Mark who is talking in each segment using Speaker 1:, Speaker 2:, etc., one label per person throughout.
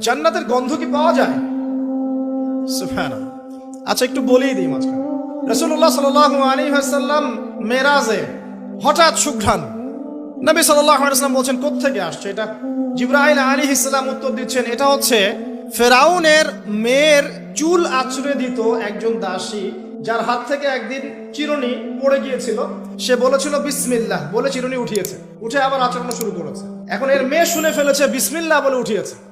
Speaker 1: জান্নাতের গন্ধ কি পাওয়া যায়? সুবহানাল্লাহ। আচ্ছা একটু বলেই দিই মাঝখানে। রসুল্লাহ সাল আলী হাসাল্লাম মেরাজে হঠাৎ নবী বলছেন আসছে এটা? জিব্রাহিল আলী ইসলাম উত্তর দিচ্ছেন, এটা হচ্ছে ফেরাউনের মেয়ের চুল আছড়ে দিত একজন দাসী, যার হাত থেকে একদিন চিরুনি পড়ে গিয়েছিল। সে বলেছিল, বিসমিল্লাহ। বলে চিরুনি উঠিয়েছে। উঠে আবার আচরণ শুরু করেছে। এখন এর মেয়ে শুনে ফেলেছে, বিসমিল্লাহ বলে উঠিয়েছে।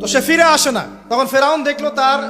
Speaker 1: তো সে ফিরে আসে না। তখন ফেরাউন দেখল তার